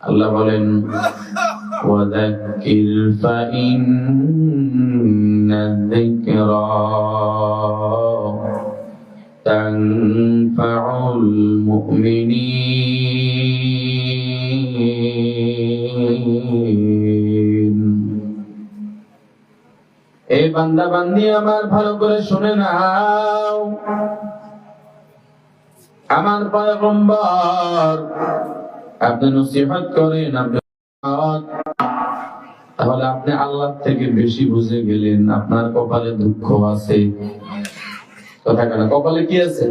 আল্লাহ বলেন وذكر فإن الذكرى تنفع المؤمنين এই বান্দা বান্দি আমার ভালো করে শুনে নাও আমার পয়গম্বর আপনি নসিহত করেন আপনি তাহলে আপনি আল্লাহ থেকে বেশি বুঝে গেলেন আপনার কপালে দুঃখ আছে। কথা কেন? কপালে কি আছে।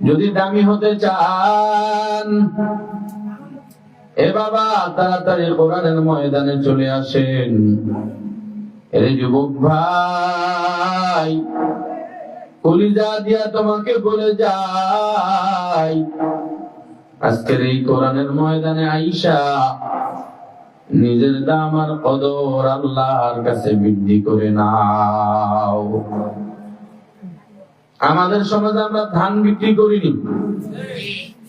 যদি দামি হতে চান এ বাবা তাড়াতাড়ি কোরআনের ময়দানে চলে আসেন। এর যুবক ভাই কলিজা দিয়া তোমাকে বলে যাই। আজকের এই কোরআনের ময়দানে আইসা নিজের দাম আর কদর আল্লাহর কাছে বৃদ্ধি করে নাও। আমাদের সমাজে আমরা ধান বিক্রি করিনি।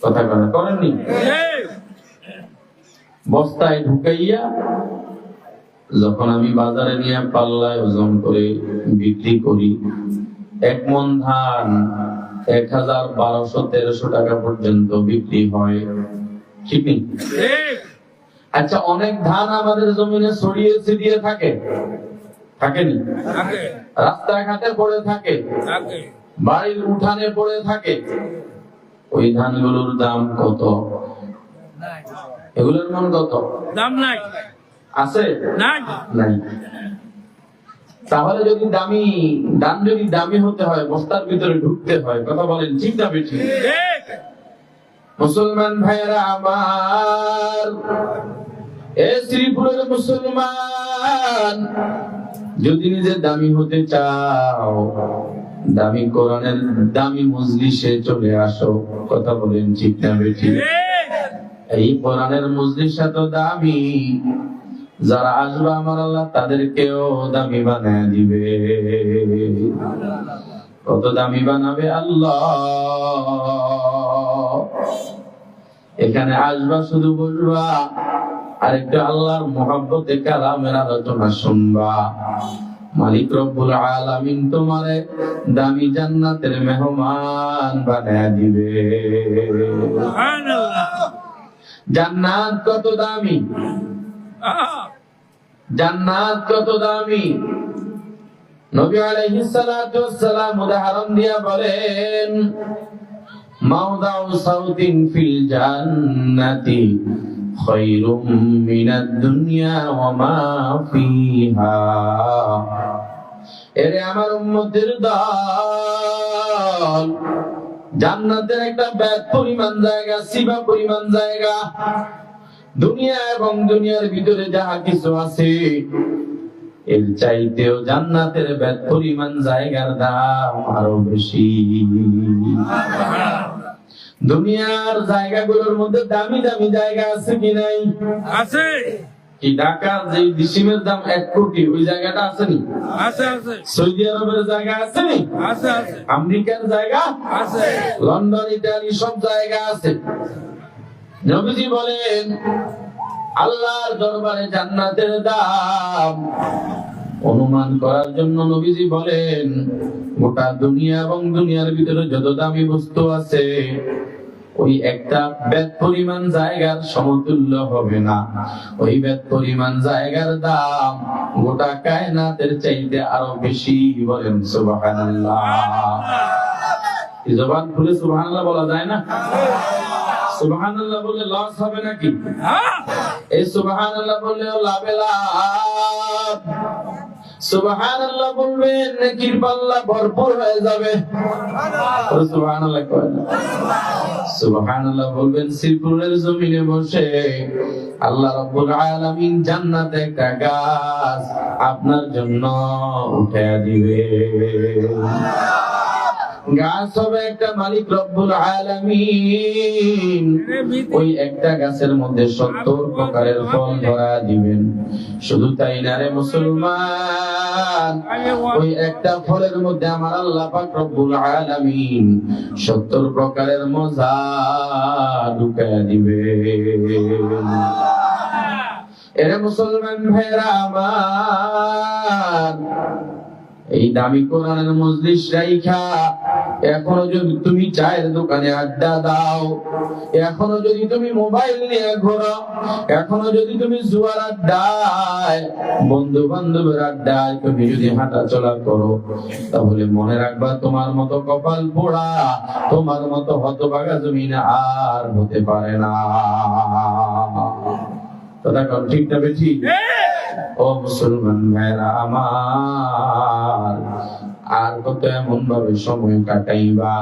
কথা কথা করেননি? বস্তায় ঢুকাইয়া যখন আমি বাজারে নিয়ে পাল্লায় ওজন করে বিক্রি করি এক মন ধান এক হাজার বারোশো তেরোশো টাকা পর্যন্ত বিক্রি হয়। ঠিক আচ্ছা অনেক ধান আমাদের জমিনে ছড়িয়ে ছিটিয়ে থাকে। থাকেনি? রাস্তাঘাটে পড়ে থাকে। থাকে। বাড়ির উঠানে পড়ে থাকে। ওই ধানগুলোর দাম কত? এগুলোর মান কত? দাম নাই। আছে? নাই। নাই। তাহলে যদি দামি দান যদি দামি হতে হয় বস্তার ভিতরে ঢুকতে হয় কথা বলেন ঠিক না মুসলমান ভাইয়েরা আমার এ শ্রীপুরের মুসলমান যদি নিজে দামি হতে চাও দামি কোরআনের দামি মজলিসে চলে আসো কথা বলেন ঠিক না ঠিক। এই কোরআনের মজলিস তো দামি যারা আসবে আমার আল্লাহ তাদেরকেও দামি বানায় দিবে। কত দামি বানাবে আল্লাহ? এখানে আসবা শুধু বসবা আর একটু আল্লাহর মহাব্বতে কালামের আলোচনা শুনবা। মালিক রব্বুল আলামিন তোমারে দামি জান্নাতের মেহমান বানায় দিবে। জান্নাত কত দামি? জান্নাত কত দামি? নবী উদাহরণ দিয়া বলেন মাউদাউ সাউতিন ফিল জান্নাতি খায়রুম মিনাদ দুনিয়া ওয়া মা ফিহা। এরে আমার উম্মতের দল, জান্নাতের একটা ব্যাগ পরিমাণ জায়গা সিবা পরিমাণ জায়গা। দুনিয়া এবং দুনিয়ার ভিতরে যাহা কিছু আছে এর চাইতেও জান্নাতের ব্যাগ পরিমাণ জায়গার দাম আরও বেশি। দুনিয়ার জায়গাগুলোর মধ্যে দামি দামি জায়গা আছে কি নাই? আছে। কি ঢাকার যে ডিসিমের দাম এক কোটি ওই জায়গাটা আছে নি? আছে আছে। সৌদি আরবের জায়গা আছে নি? আছে আছে। আমেরিকার জায়গা? আছে। লন্ডন ইটালি সব জায়গা আছে। নবীজি বলেন, আল্লাহর দরবারে জান্নাতের দাম অনুমান করার জন্য নবীজি বলেন, গোটা দুনিয়া এবং দুনিয়ার ভিতরে যত দামি বস্তু আছে, ওই একটা বেদ পরিমাণ জায়গার সমতুল্য হবে না। ওই বেদ পরিমাণ জায়গার দাম গোটা কায়নাতের চাইতে আরও বেশি বলেন, সুবহানাল্লাহ। জবান খুলে সুবহানাল্লাহ বলা যায় না? সুবহানাল্লাহ বললে লস হবে নাকি? হ্যাঁ? এই সুবহানাল্লাহ লাভে লাভ। সুবহানাল্লাহ বলবেন নেকির পাল্লা ভরপুর হয়ে যাবে। সুবহানাল্লাহ। কয় সুবহানাল্লাহ বলবেন শ্রীপুরের জমিনে বসে আল্লাহ রাব্বুল আলামিন জান্নাতে একটা গাছ আপনার জন্য উঠে দিবে। গাছ হবে একটা মালিক রব্বুল আলামিন। ওই একটা গাছের মধ্যে সত্তর প্রকারের ফল ধরা দিবেন। শুধু তাই না রে মুসলমান? ওই একটা ফলের মধ্যে আমার আল্লাহ পাক রব্বুল আলামিন সত্তর প্রকারের মজা ঢুকায় দিবে এরে মুসলমান ভেরা আমার এই দামি কোরআনের মজলিস রাইখা, এখনও যদি তুমি চায়ের দোকানে আড্ডা দাও, এখনও যদি তুমি মোবাইল নিয়ে ঘোরো, এখনও যদি তুমি জুয়ার আড্ডায় বন্ধু বান্ধবের আড্ডায় তুমি যদি হাঁটা চলা করো, তাহলে মনে রাখবা তোমার মতো কপাল পোড়া, তোমার মতো হতভাগা জমিনে আর হতে পারে না। কথা কম ঠিক না বেঠি ও মুসলমান ভাইরা আমার। আর কত এমন ভাবে সময় কাটাইবা?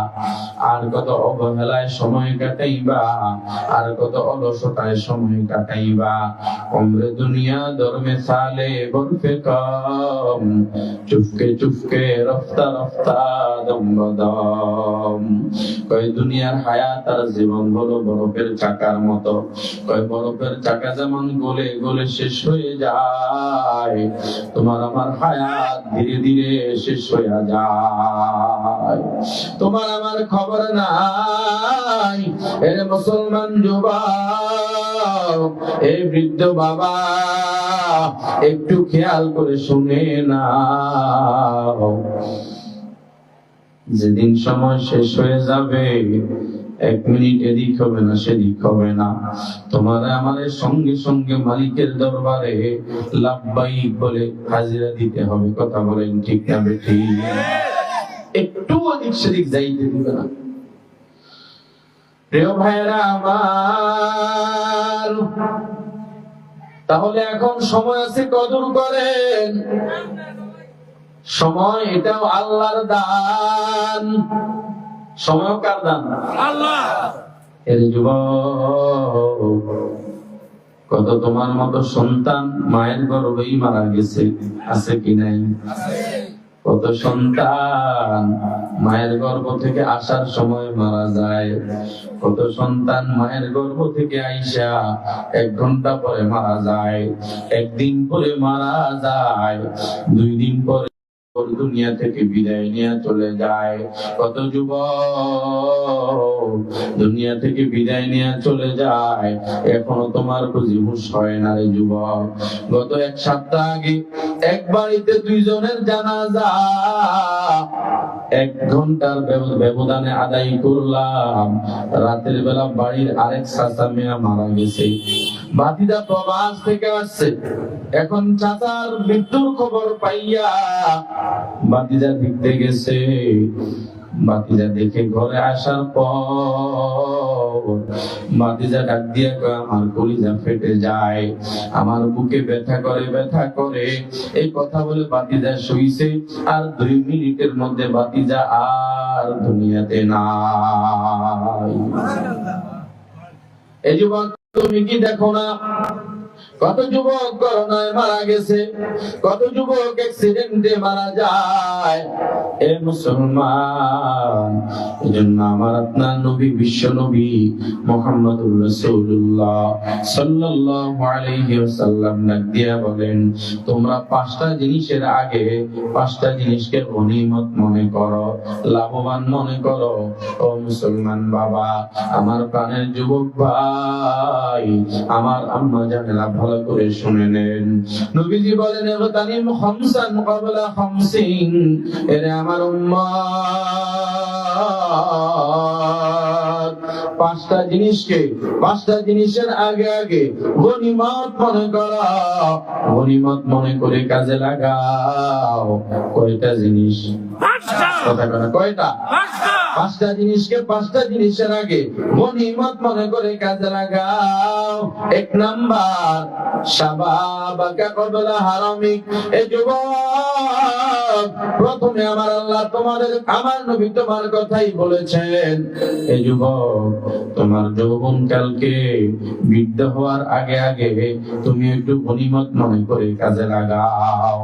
আর কত অবহেলায় সময় কাটাইবা? আর কত অলসতায় সময় কাটাইবা? কমরে দুনিয়া ধর্মে সালে বরফে কম চুপকে চুপকে রফতা রফতা দম দম। কয় দুনিয়ার হায়াত আর জীবন হলো বরফের চাকার মতো। কয় বরফের চাকা যেমন গলে গলে শেষ হয়ে যায়, তোমার আমার হায়াত ধীরে ধীরে শেষ হয়ে যায়। তোমার আমার খবর নাই। এর মুসলমান যুবক বৃদ্ধ বাবা, একটু খেয়াল করে শুনে না যেদিন সময় শেষ হয়ে যাবে এক মিনিট এদিক হবে না, সেদিক হবে না। তোমার আমাদের সঙ্গে সঙ্গে মালিকের দরবারে বলে হাজিরা দিতে হবে, কথা বলেন ঠিক একটু অধিক সেদিক যাইতে দিবে না। প্রিয় ভাইরা আমার, তাহলে এখন সময় আছে কদর করেন। সময় এটাও আল্লাহর দান। সময় কার দান। আল্লাহ। এর যুবক কত তোমার মতো সন্তান মায়ের গর্ভেই মারা গেছে আছে কি নাই? কত সন্তান মায়ের গর্ভ থেকে আসার সময় মারা যায় কত সন্তান মায়ের গর্ভ থেকে আইসা এক ঘণ্টা পরে মারা যায় একদিন পরে মারা যায় দুই দিন পরে দুনিয়া থেকে বিদায় নিয়ে চলে যায়? কত যুব দুনিয়া থেকে বিদায় নিয়ে চলে যায়? এখনও তোমার খুশি হুশ হয় না রে যুবক। গত এক সপ্তাহ আগে এক বাড়িতে দুইজনের জানাজা এক ঘণ্টার ব্যব- ব্যবধানে আদায় করলাম। রাতের বেলা বাড়ির আরেক চাচা মেয়া মারা গেছে। বাতিদা প্রবাস থেকে আসছে। এখন চাচার মৃত্যুর খবর পাইয়া বাতিদা দেখতে গেছে। বাতিজা দেখে ঘরে আসার পর বাতিজা ডাক দিয়ে কয় আমার কলিজা ফেটে যায় আমার বুকে ব্যথা করে ব্যথা করে। এই কথা বলে বাতিজা শুইছে আর দুই মিনিটের মধ্যে বাতিজা আর দুনিয়াতে নাই। এই যুবক তুমি কি দেখো না? কত যুবক করোনায় মারা গেছে, কত যুবক অ্যাক্সিডেন্টে মারা যায়। এ মুসলমান, এজন্য আমার আপনার নবী, বিশ্ব নবী মোহাম্মদুর রাসূলুল্লাহ সাল্লাল্লাহু আলাইহি ওয়াসাল্লাম বলেন, তোমরা পাঁচটা জিনিসের আগে পাঁচটা জিনিসকে গনিমত মনে করো, লাভবান মনে করো। ও মুসলমান বাবা, আমার প্রাণের যুবক ভাই, আমার আম্মা জানেরা ভালো করে শুনে নেন নবীজি বলেন তানিম খামসান ক্বাবলা খামসিন। এরে আমার উম্মত পাঁচটা জিনিসকে পাঁচটা জিনিসের আগে আগে গনিমত মনে করা। গনিমত মনে করে কাজে লাগাও। কয়টা জিনিস? কথা কথা কয়টা? পাঁচটা জিনিসকে পাঁচটা জিনিসের আগে গনিমত মনে করে কাজে লাগাও। এক নাম্বার সাবা বাকা কবলা হারামিক। এ যুবক প্রথমে আমার আল্লাহ তোমাদের, আমার নবী তোমার কথাই বলেছেন। এই যুবক, তোমার যৌবন কালকে বৃদ্ধ হওয়ার আগে আগে তুমি একটু গনিমত মনে করে কাজে লাগাও।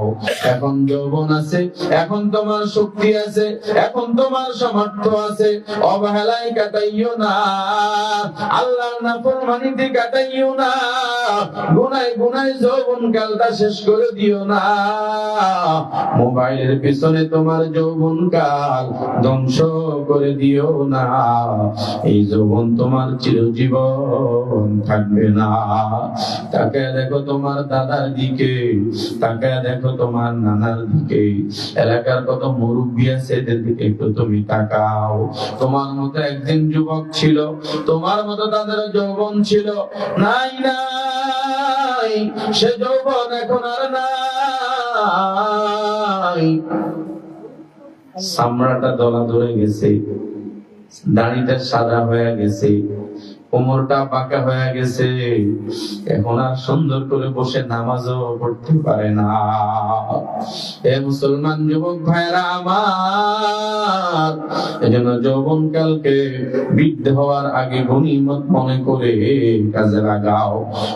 এখন যৌবন আছে, এখন তোমার শক্তি আছে, এখন তোমার সামর্থ্য আছে। অবহেলায় কাটাইও না, আল্লাহর নাফরমানিতে কাটাইও না, গুনায় গুনায় যৌবন কালটা শেষ করে দিও না। মোবাইলের পিছনে তোমার যৌবন কাল ধ্বংস করে দিও না। এই যৌবন তোমার চিরজীবন থাকবে না। তাকে দেখো তোমার দাদার দিকে, তাকে দেখো তোমার নানার দিকে। এলাকার কত মুরব্বী আছে এদের দিকে একটু তুমি তাকাও। তোমার মতো একদিন যুবক ছিল, তোমার মতো তাদের যৌবন ছিল। নাই নাই, সে যৌবন এখন আর নাই। সামরাটা দলা ধরে গেছে দাড়িটা সাদা হয়ে গেছে। কোমরটা পাকা হয়ে গেছে। এখন আর সুন্দর করে বসে নামাজও পড়তে পারে না। এ মুসলমান যুবক ভাইরা আমার, এজন্য যৌবন কালকে বৃদ্ধ হওয়ার আগে গনিমত মনে করে কাজে লাগাও।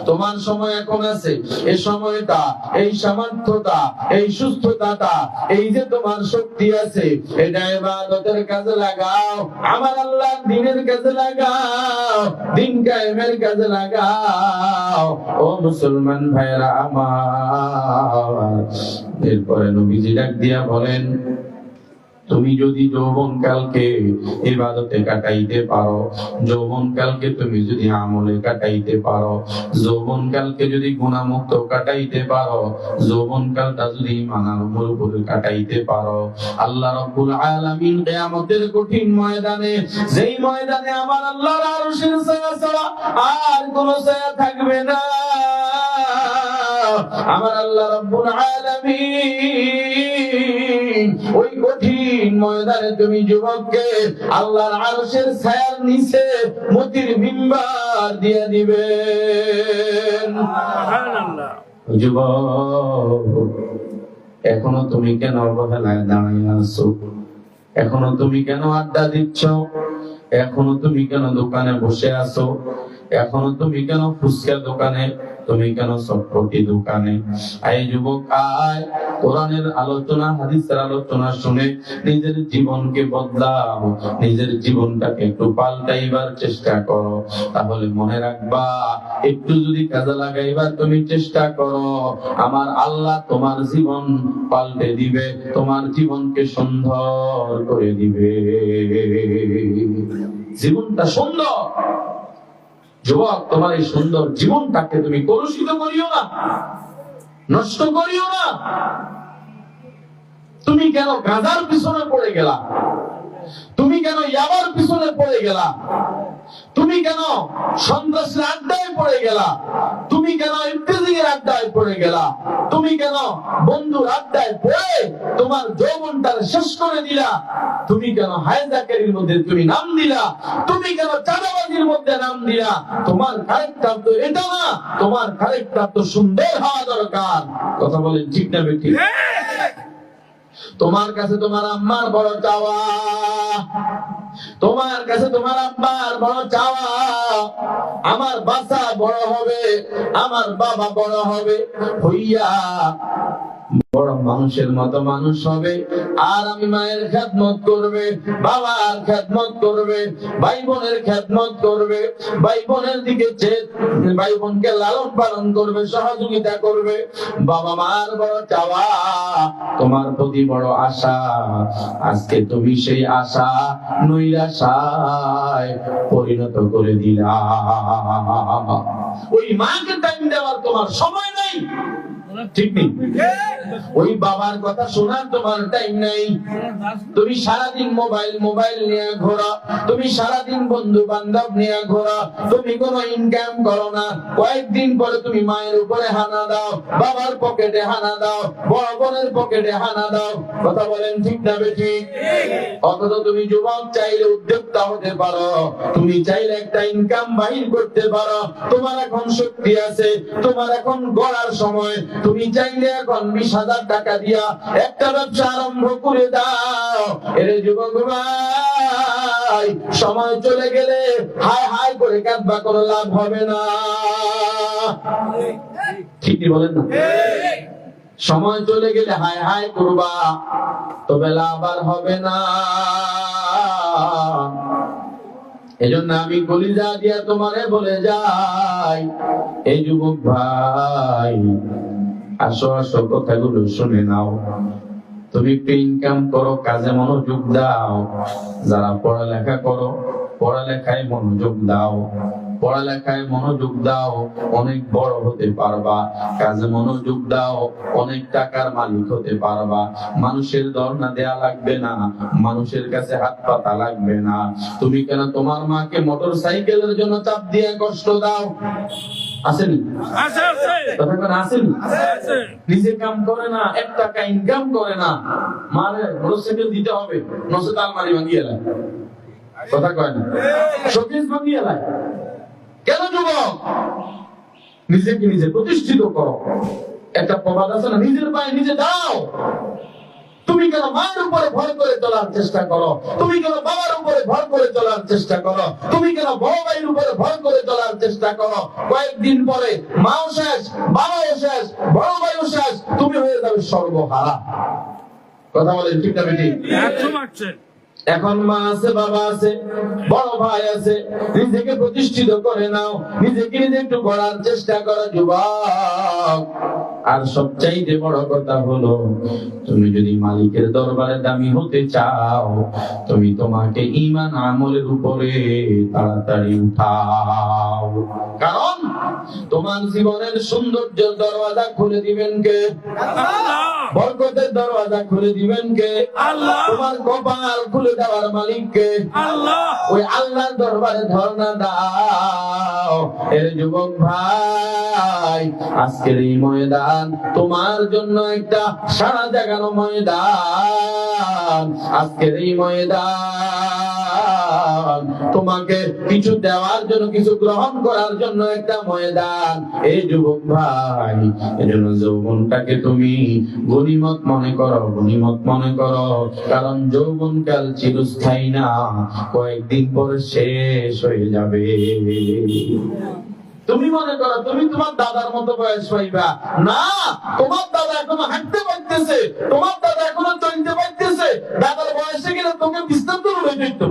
তোমার সময় এখন আছে। এই সময়টা, এই সামর্থ্যটা, এই সুস্থতাটা, এই যে তোমার শক্তি আছে, এটা ইবাদতের কাজে লাগাও। আমার আল্লাহ দিনের কাজে লাগাও। দিন কায়েমের কাজে লাগাও ও মুসলমান ভাইরা আমার। এরপরে নবীজি ডাক দিয়া বলেন তুমি যদি যৌবন কালকে ইবাদতে কাটাইতে পারো যৌবন কালকে তুমি যদি আমলে কাটাইতে পারো যৌবন কালকে যদি গুণামুক্ত কাটাইতে পারো যৌবন কালটা যদি মানানোর উপরে কাটাইতে পারো, আল্লাহ রাব্বুল আলামিন কিয়ামতের কঠিন ময়দানে, যেই ময়দানে আমার আল্লাহর আরশের ছায়া ছাড়া আর কোনো ছায়া থাকবে না। আমার আল্লাহ রাব্বুল আলামিন ওই কঠিন ময়দানে তুমি যুবককে আল্লাহর আরশের ছায়ার নিচে মতির মিম্বার দিয়ে দিবেন যুবক এখনও তুমি কেন অবহেলায় দাঁড়িয়ে আছো? এখনও তুমি কেন আড্ডা দিচ্ছ? এখনও তুমি কেন দোকানে বসে আছো? এখনও তুমি কেন ফুচকা দোকানে তুমি কেন চটপটি দোকানে আয় যুবক আয় কোরআনের আলোচনা, হাদিসের আলোচনা শুনে নিজের জীবনকে বদলাও। নিজের জীবনটাকে একটু পাল্টাইবার চেষ্টা করো। তাহলে মনে রাখবা, একটু যদি কাজে লাগাইবার তুমি চেষ্টা করো, আমার আল্লাহ তোমার জীবন পাল্টে দিবে, তোমার জীবনকে সুন্দর করে দিবে। জীবনটা সুন্দর। যুবক তোমার এই সুন্দর জীবনটাকে তুমি কলুষিত করিও না, নষ্ট করিও না। তুমি কেন গাঁজার পিছনে পড়ে গেলা? তুমি কেন ইয়াবার পিছনে পড়ে গেলা? তুমি কেন সন্ত্রাসের আড্ডায় পড়ে গেলা? তুমি কেন ইফতিজিং আড্ডায় পড়ে গেলা? তুমি কেন বন্ধুর আড্ডায় পড়ে তোমার যৌবনটা শেষ করে দিলা? তুমি কেন হায়দাকারীর মধ্যে তুমি নাম দিলা? তুমি কেন চাঁদাবাজির মধ্যে নাম দিলা? তোমার ক্যারেক্টার তো এটা না, তোমার ক্যারেক্টার তো সুন্দর হওয়া দরকার। কথা বলেন ঠিক না বেটি তোমার কাছে তোমার আম্মার বড় চাওয়া। তোমার কাছে তোমার আম্মার বড় চাওয়া। আমার বাসা বড় হবে, আমার বাবা বড় হবে। হইয়া বড় মানুষের মতো মানুষ হবে। আর আমি মায়ের খেদমত করবে, বাবার খেদমত করবে ভাই বোনের খেদমত করবে ভাই বোনের দিকে ভাই বোনকে লালন পালন করবে, সহযোগিতা করবে। বাবা মার বড় চাওয়া, তোমার প্রতি বড় আশা। আজকে তুমি সেই আশা নৈরাশায় পরিণত করে দিলা। ওই মাকে টাইম দেওয়ার তোমার সময় নাই। ঠিক নেই। ওই বাবার কথা শোনার তোমার টাইম নাই। তুমি সারাদিন মোবাইল মোবাইল নিয়ে ঘোরা। তুমি সারাদিন বন্ধু বান্ধব নিয়ে ঘোরা। তুমি ইনকাম করো না। কয়েকদিন পরে তুমি মায়ের উপরে হানা দাও। বাবার পকেটে হানা দাও। বড় বোনের পকেটে হানা দাও। কথা বলেন ঠিক না বেঠিক অথচ তুমি যুবক চাইলে উদ্যোক্তা হতে পারো। তুমি চাইলে একটা ইনকাম বাহির করতে পারো। তোমার এখন শক্তি আছে। তোমার এখন গড়ার সময়। তুমি চাইলে এখন বিশ হাজার টাকা দিয়া একটা ব্যবসা আরম্ভ করে দাও। এরে যুবক ভাই, সময় চলে গেলে হাই হাই করে কাঁদবা, কোনো লাভ হবে না। ঠিকই বলেন না? সময় চলে গেলে হাই হাই করবা, তবে লাভ আর হবে না। এজন্য আমি কলিজা দিয়া তোমারে বলে যাই এই যুবক ভাই আসো আসো কথাগুলো শুনে নাও। তুমি ইনকাম করো, কাজে মনোযোগ দাও। যারা পড়ালেখা করো, পড়ালেখায় মনোযোগ দাও। পড়ালেখায় মনোযোগ দাও, অনেক বড় হতে পারবা। কাজে মনোযোগ দাও, অনেক টাকার মালিক হতে পারবা। মানুষের দরনা দেয়া লাগবে না, মানুষের কাছে হাত পাতা লাগবে না। তুমি কেন তোমার মাকে মোটর সাইকেলের জন্য চাপ দিয়ে কষ্ট দাও? আসেনি? আছে আছে। কথা কেন আসেনি? নিজে কাম করে না এক টাকা ইনকাম করে না মারে মোটরসাইকেল দিতে হবে। নসে তাল মারি ভাঙিয়ে এলাই কথা কয় না? শোকেস ভাঙিয়ে এলাই কেন যুবক? নিজেকে নিজে প্রতিষ্ঠিত করো। একটা প্রবাদ আছে না? নিজের পায়ে নিজে দাও। তুমি কেন মায়ের উপরে ভর করে চলার চেষ্টা করো? তুমি কেন বাবার উপরে ভর করে চলার চেষ্টা করো? তুমি কেন বড় উপরে ভর করে চলার চেষ্টা করো? কয়েকদিন পরে মাও শেষ বাবাও শেষ বড় ভাইও শেষ তুমি হয়ে যাবে সর্বহারা। কথা বলেন ঠিক না বেটি? এখন মা আছে বাবা আছে বড় ভাই আছে নিজেকে প্রতিষ্ঠিত করে নাও নিজেকে নিজে একটু করার চেষ্টা করো যুবক। আর সবচাইতে বড় কথা হলো তুমি যদি মালিকের দরবারে দামি হতে চাও তুমি তোমাকে ইমান আমলের উপরে তাড়াতাড়ি উঠাও। কারণ তোমার জীবনের সৌন্দর্যের দরওয়াজা খুলে দিবেন কে? বরকতের দরওয়াজা খুলে দিবেন কে? আল্লাহ। তোমার কপাল খুলে দেওয়ার মালিক কে? আল্লাহ। ওই আল্লাহর দরবারে ধর্ণা দাও। এর যুবক ভাই আজকের এই ময়দান তোমার জন্য একটা সারা জাগানো ময়দান। আজকের এই ময়দান, তোমাকে কিছু দেওয়ার জন্য, কিছু গ্রহণ করার জন্য একটা ময়দান। এই যুবক ভাই এজন্য যৌবনটাকে তুমি গনিমত মনে করো গনিমত মনে করো। কারণ যৌবন কাল চিরস্থায়ী না, কয়েকদিন পর শেষ হয়ে যাবে। তুমি মনে করো তুমি তোমার দাদার মতো বয়স পাইবা না তোমার দাদা এখনও হাঁটতে পারতেছে তোমার দাদা এখনও চলতে পারতেছে। দাদার বয়সে গেলে তোকে বিস্তার করে উঠে যেত?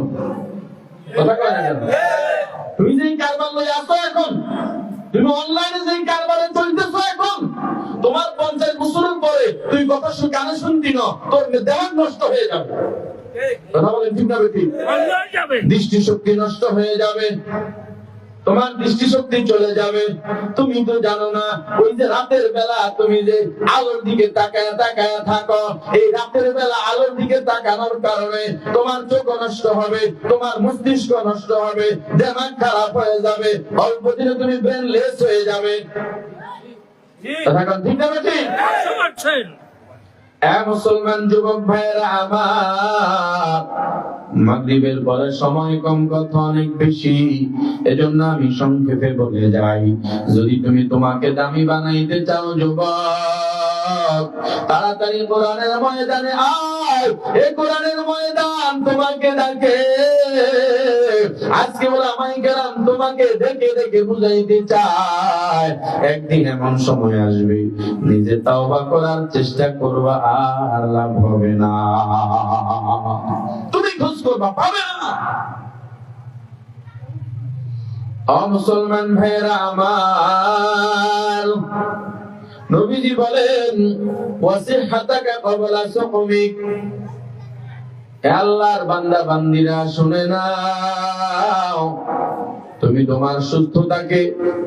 তুমি যেই কারবার লই আসো এখন তুমি অনলাইনে যেই কারবারে চলতেছো এখন তোমার পঞ্চায়েত বছরের পরে তুই কথা শুন কানে শুনতি না তোর দেওয়ার নষ্ট হয়ে যাবে। কথা বলেন ঠিক না বেটি দৃষ্টিশক্তি নষ্ট হয়ে যাবে। তোমার দৃষ্টিশক্তি চলে যাবে। তুমি তো জানো না ওই যে রাতের বেলা তুমি যে আলোর দিকে তাকায় তাকায় থাকো এই রাতের বেলা আলোর দিকে তাকানোর কারণে তোমার চোখ নষ্ট হবে তোমার মস্তিষ্ক নষ্ট হবে দেমাগ খারাপ হয়ে যাবে অল্প দিনে তুমি ব্রেন লেস হয়ে যাবে। কথা ঠিক না পার্সেন্ট। এ মুসলমান যুবক ভাইয়েরা, আমার মাগরিবের পরে সময় কম, কথা অনেক বেশি। এজন্য আমি সংক্ষেপে বলে যাই, যদি তুমি তোমাকে দামি বানাইতে চাও যুবক তাড়াতাড়ি কোরআনের ময়দানে আয়। এই কোরআনের ময়দান তোমাকে ডাকে। আজকে তোমাকে দেখে দেখে বুঝাইতে চায়। একদিন এমন সময় আসবে, নিজে তাওবা করার চেষ্টা করবা আর লাভ হবে না। তুমি খোঁজ করবা, পাবে না। মুসলমান ভাইরা আমার নবীজি বলেন আল্লাহর বান্দা বান্দিরা শুনে নাও। তুমি তোমার সুস্থতাকে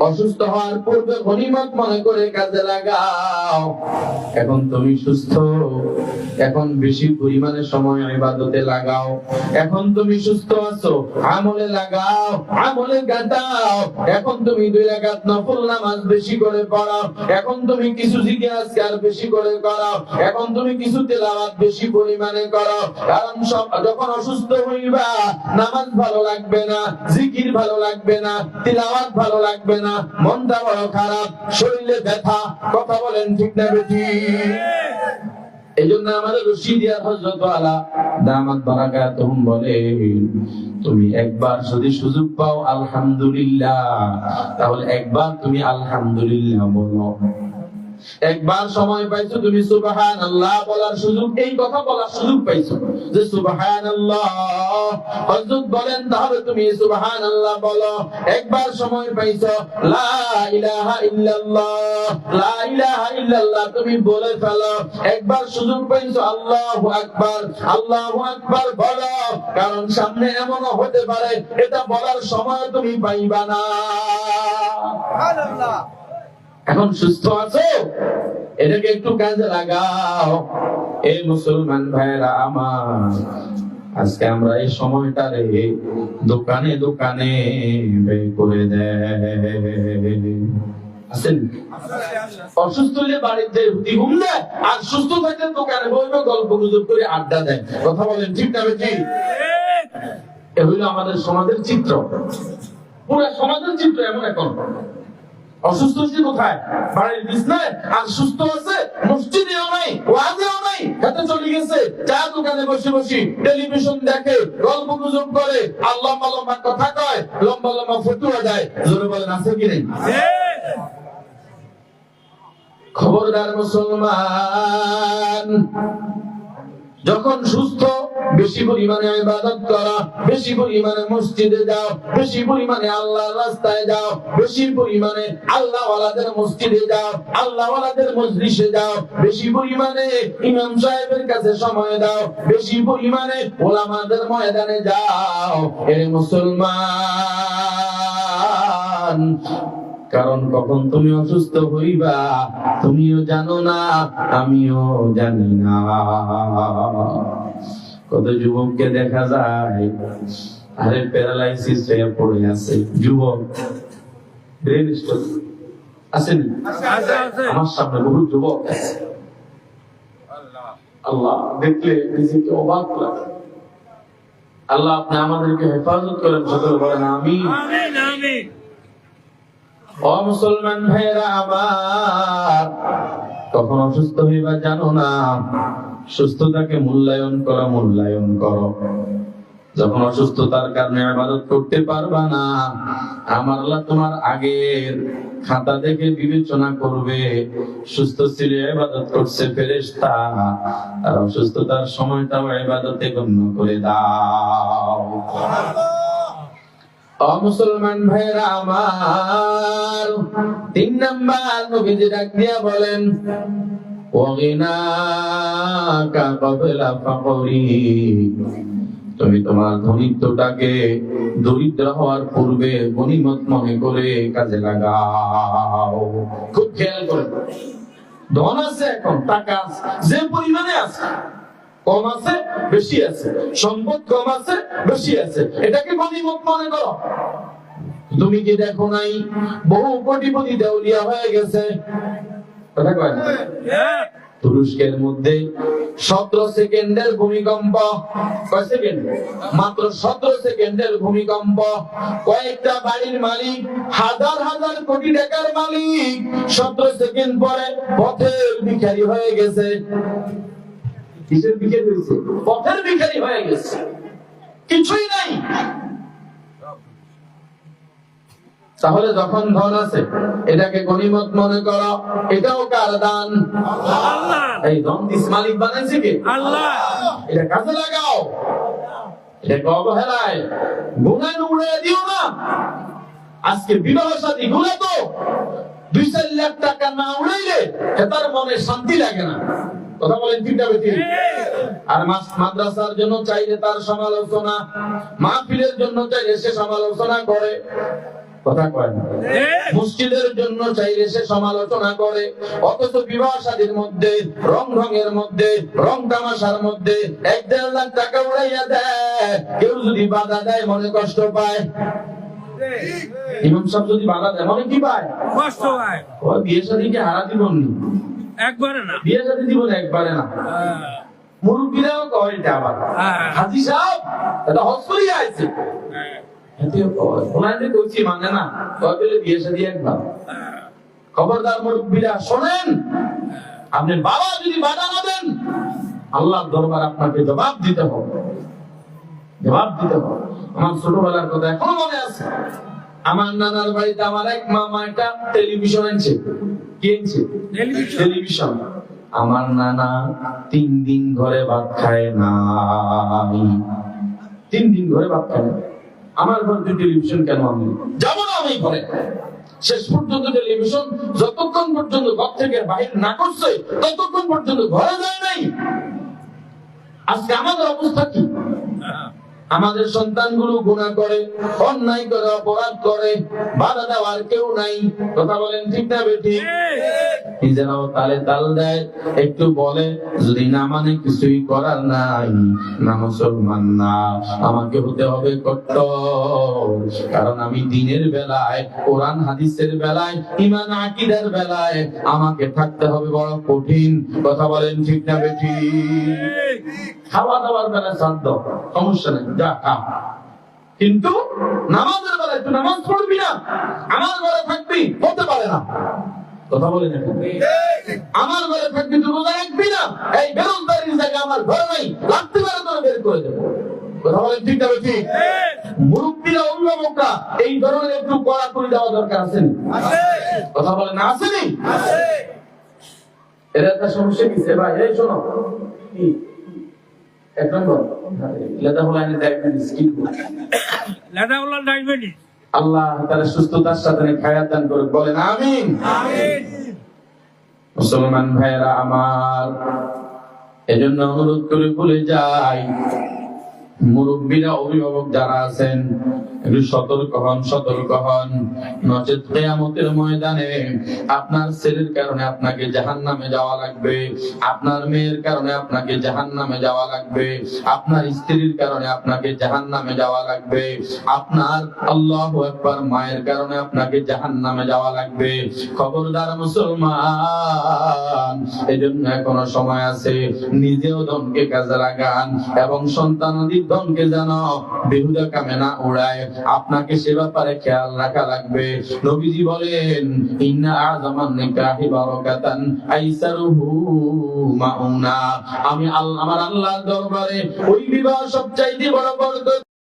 অসুস্থ হওয়ার পূর্বে গনিমত মনে করে কাজে লাগাও। এখন তুমি সুস্থ, এখন বেশি পরিমাণে সময় ইবাদতে লাগাও। এখন তুমি সুস্থ আছো, আমলে লাগাও, আমলে কাটাও। এখন তুমি দুই রাকাত নফল নামাজ বেশি করে পড়াও। এখন তুমি কিছু জিকির আজকার বেশি করে করাও। এখন তুমি কিছু তেলাওয়াত বেশি পরিমাণে করাও। কারণ সব যখন অসুস্থ হইবা, নামাজ ভালো লাগবে না, জিকির ভালো লাগবে লাগবে না, তিলাওয়াত ভালো লাগবে না মনটা বড় খারাপ, শরীরে ব্যথা, কথা বলেন ঠিক না জন্য আমাদের তুমি একবার যদি সুযোগ পাও আলহামদুলিল্লাহ, তাহলে একবার তুমি আলহামদুলিল্লাহ বলো। একবার সময় পাইছো তুমি সুবাহান আল্লাহ বলার সুযোগ, এই কথা বলার সুযোগ পাইছো। যে সুবাহান আল্লাহ হযরত বলেন, তাহলে তুমি সুবাহান আল্লাহ বলো। একবার সময় পাইছো, লা ইলাহা ইল্লাল্লাহ, লা ইলাহা ইল্লাল্লাহ, তুমি বলে ফেলো। একবার সুযোগ পাইছো, আল্লাহু আকবার আল্লাহু আকবার বলো। কারণ সামনে এমনও হতে পারে, এটা বলার সময় তুমি পাইবা না। এখন সুস্থ আছো? এটাকে একটু কাজে লাগাও। এই মুসলমান ভাইরা আমার, আজকে আমরা এই সময়টা রে দোকানে দোকানে ব্যয় করে দেয় অসুস্থ হলে বাড়িতে আর সুস্থ থাকলে দোকানে বসবে, গল্প গুজব করে আড্ডা দেয়। কথা বলেন, ঠিক না ঠিক এ আমাদের সমাজের চিত্র। পুরো সমাজের চিত্র এমন এখন। অসুস্থ কোথায়? বাড়ির বিছনায়? আর সুস্থ মসজিদেও নাই, ওয়াজেও নাই। চলে গেছে। চা দোকানে বসে বসে টেলিভিশন দেখে, গল্প গুজব করে। আর লম্বা লম্বা কথা কয়, লম্বা লম্বা ফতুয়া দেয়। জোরে বলেন, আছে কি নেই? খবরদার মুসলমান, যখন সুস্থ বেশি পরিমাণে ইবাদত করা, বেশি পরিমাণে মসজিদে যাও, বেশি পরিমাণে আল্লাহ রাস্তায় যাও, বেশি পরিমাণে আল্লাহ ওয়ালাদের মসজিদে যাও আল্লাহ ওয়ালাদের মজলিসে যাও, বেশি পরিমাণে ইমাম সাহেবের কাছে সময় দাও, বেশি পরিমাণে ওলামাদের ময়দানে যাও। এ মুসলমান, কারণ কখন তুমি অসুস্থ হইবা, তুমিও জানো না, আমিও জানি না। কত যুবককে দেখা যায়? আরে প্যারালাইসিস হয়ে পড়ে আছে। যুবক ব্রেন স্ট্রোক। আসেনি আছে আছে। আমার সামনে বহু যুবক আছে। আল্লাহ দেখলে নিজেকে অবাক লাগে। আল্লাহ আপনি আমাদেরকে হেফাজত করেন সকল বলেন আমি ও মুসলমান ভাইরা আমার কখন অসুস্থ হইবা জানো না? সুস্থতাকে মূল্যায়ন করা, মূল্যায়ন করো। যখন অসুস্থতার কারণে আবাদত করতে পারবা না, আমার তোমার আগের খাতা দেখে বিবেচনা করবে। সুস্থ ছিল ইবাদত করছে ফেরেশতা আর অসুস্থতার সময়টাও ইবাদতে গণ্য করে দাও। মুসলমান ভাইরা আমার, তিন নাম্বার নবীজি ডাক দিয়া বলেন তুমি তোমার ধনিত্বটাকে দরিদ্র হওয়ার পূর্বে গনিমত মনে করে কাজে লাগাও। খুব খেয়াল করে। ধন আছে এখন, টাকা আছে, যে পরিমাণে আছে। কম আছে, বেশি আছে। সম্পদ কম আছে, বেশি আছে। এটাকে মনে করো। তুমি দেখো নাই? বহু দেউলিয়া হয়ে গেছে। তুরস্কের মধ্যে সতেরো সেকেন্ডের ভূমিকম্প, কয় সেকেন্ড? মাত্র সতেরো সেকেন্ডের ভূমিকম্প। কয়েকটা বাড়ির মালিক, হাজার হাজার কোটি টাকার মালিক সতেরো সেকেন্ড পরে পথের ভিখারি হয়ে গেছে। কিসের ভিখারি হয়েছে? পথের ভিখারি হয়ে গেছে। কিছুই নাই। তাহলে যখন ধন আছে এটাকে গনিমত মনে করো এটাও কার দান? আল্লাহ। এই ধন দিস মালিক বানাইছে কে? আল্লাহ। এটা কাজে লাগাও। এটাকে অবহেলায়। গুনায় উড়ে দিও না। আজকে বিবাহ সাথী তো। দুই চার লাখ টাকা না উড়াইলে তার মনে শান্তি লাগে না। কথা বলেন ঠিক না আর মাদ্রাসার জন্য চাইলে তার সমালোচনা মাহফিলের জন্য চাইলে সে সমালোচনা করে। কথা কয় না। মসজিদের জন্য চাইলে সে সমালোচনা করে অথচ বিবাহ শাদীর মধ্যে রং ঢঙের মধ্যে রং তামাশার মধ্যে এক দেড় লাখ টাকা উড়াইয়া দেয়। কেউ যদি বাধা দেয় মনে কষ্ট পায়। ইমাম সাহেব যদি বাধা দেয় মনে কি পায়? কষ্ট ও বিয়ে শাদীকে হারা জীবন নি একবারে না। বিয়ে জীবন একবারে না। মুরব্বীরাও কয় এটা আবার। হাজি সাহেব এটা করিয়া আছে হ্যাঁ। ওনাদের কইছি মানে না কবে বিয়ে শাদী একবার। খবরদার মুরব্বীরা শোনেন আপনি বাবা যদি বাধা না দেন আল্লাহর দরবার আপনাকে জবাব দিতে হবে। জবাব দিতে হবে। আমার ছোটবেলার কথা এখনও মনে আছে। আমার নানার বাড়িতে আমার এক মামা একটা টেলিভিশন আনছে। কি আনছে? টেলিভিশন। আমার নানা তিন দিন ঘরে ভাত খায় নাই। তিন দিন ঘরে ভাত খায় না আমার ঘরে টেলিভিশন কেন আমি? যাব না আমি ঘরে। শেষ পর্যন্ত টেলিভিশন যতক্ষণ পর্যন্ত ঘর থেকে বাহির না করছে, ততক্ষণ পর্যন্ত ঘরে যায় নাই। আজকে আমাদের অবস্থা কি? আমাদের সন্তানগুলো গুণা করে অন্যায় করে অপরাধ করে বাধা দেওয়ার কেউ নাই। কথা বলেন ঠিক না বেটি? নিজেরাও তালে তাল দেয় একটু বলে যদি না মানে কিছুই করার নাই না মুসলমান না আমাকে হতে হবে কট্টর। কারণ আমি দিনের বেলায় কোরআন হাদিসের বেলায় ইমান আকিদার বেলায় আমাকে থাকতে হবে বড় কঠিন। কথা বলেন ঠিক না বেটি? খাওয়া দাওয়ার বেলায় শ্রাদ্ধ সমস্যা নেই যা খা কিন্তু নামাজের বেলায় তুই নামাজ পড়বি না আমার ঘরে থাকবি হতে পারে না। কথা বলে আমার ঘরে থাকবি তুই রোজা রাখবি না এই বেরোজগারির জায়গা আমার ঘরে নাই লাগতে পারে তোর বের করে দেবো। কথা বলেন ঠিক না ঠিক মুরব্বীরা অভিভাবকরা এই ধরনের একটু কড়া করে দেওয়া দরকার আছে নি? কথা বলেন না? আসেনি এর একটা সমস্যা কি ভাই এই শোনো? এক নম্বর লেদা ডায়াবেটিস কি লেদাউল্লাহ ডায়াবেটিস আল্লাহ তার সুস্থতার সাথে দান করে বলেন আমিন। মুসলমান ভাইয়েরা আমার এজন্য অনুরোধ করে বলে যাই। মুরব্বীরা অভিভাবক যারা আছেন, একটু সতর্ক হন সতর্ক হন। নচেত কেয়ামতের ময়দানে আপনার ছেলের কারণে আপনাকে জাহান নামে যাওয়া লাগবে, আপনার মেয়ের কারণে আপনাকে জাহান নামে যাওয়া লাগবে, আপনার স্ত্রীর কারণে আপনাকে জাহান নামে যাওয়া লাগবে, আপনার আল্লাহ একবার মায়ের কারণে আপনাকে জাহান নামে যাওয়া লাগবে। খবরদার মুসলমান, এজন্য এখনও সময় আছে, নিজেও ধনকে কাজে লাগান এবং সন্তানাদির বেহুদা উড়ায় আপনাকে সে ব্যাপারে খেয়াল রাখা লাগবে। নবীজি বলেন, ইন্না আজামান নিকাহি বারাকাতান আইসারুহু মাউনা। আমি আমার আল্লাহর দরবারে ওই বিবাহ সবচাইতে বড় বরকত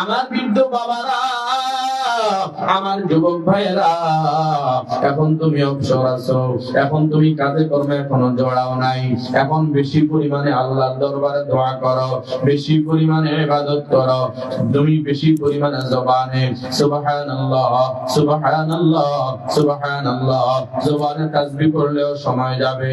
আমার বৃদ্ধ বাবারা, আমার যুবক ভাইয়েরা, এখন তুমি অবসর আছো, এখন তুমি কাজে কর্মে এখনও জড়াও নাই। এখন বেশি পরিমাণে আল্লাহর দরবারে দোয়া করো, বেশি পরিমাণে ইবাদত করো। তুমি বেশি পরিমাণে জবানে, সুবহানাল্লাহ সুবহানাল্লাহ সুবহানাল্লাহ, জবানে তাসবিহ করলেও সময় যাবে।